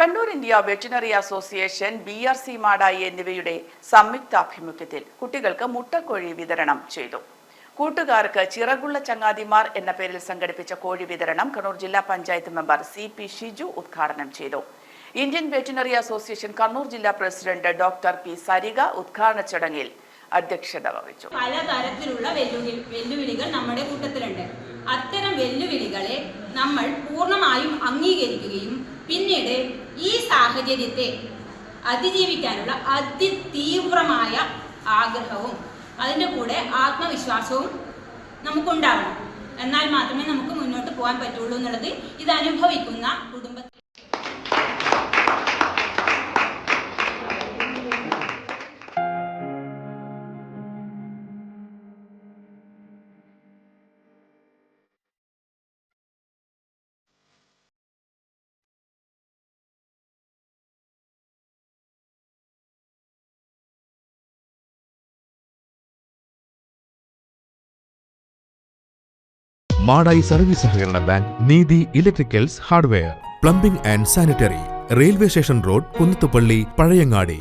Kannur India veterinary association B R C Madayi എന്നിവയുടെ സംയുക്താഭിമുഖ്യത്തിൽ കുട്ടികൾക്ക് മുട്ടക്കോഴി വിതരണം ചെയ്തു. കൂട്ടുകാർക്ക് ചിറകുള്ള ചങ്ങാതിമാർ എന്ന പേരിൽ സംഘടിപ്പിച്ച കോഴി വിതരണം കണ്ണൂർ ജില്ലാ panchayat member C P Shiju ഉദ്ഘാടനം ചെയ്തു. ഇന്ത്യൻ വെറ്റിനറി അസോസിയേഷൻ കണ്ണൂർ ജില്ലാ പ്രസിഡന്റ് ഡോക്ടർ പി സരിക ഉദ്ഘാടന ചടങ്ങിൽ അധ്യക്ഷത വഹിച്ചു. പലതരത്തിലുള്ള വെല്ലുവിളി വെല്ലുവിളികൾ നമ്മുടെ കൂട്ടത്തിലുണ്ട്. അത്തരം വെല്ലുവിളികളെ നമ്മൾ പൂർണമായും അംഗീകരിക്കുകയും പിന്നീട് ഈ സാഹചര്യത്തെ അതിജീവിക്കാനുള്ള അതിതീവ്രമായ ആഗ്രഹവും അതിന്റെ കൂടെ ആത്മവിശ്വാസവും നമുക്കുണ്ടാവണം. എന്നാൽ മാത്രമേ നമുക്ക് മുന്നോട്ട് പോകാൻ പറ്റുള്ളൂ എന്നുള്ളത് ഇത് അനുഭവിക്കുന്ന കുടുംബ മാടായി സർവീസ് സഹകരണ bank Neethi electricals hardware. Plumbing and sanitary railway station road Kunnathupalli Pazhayangadi.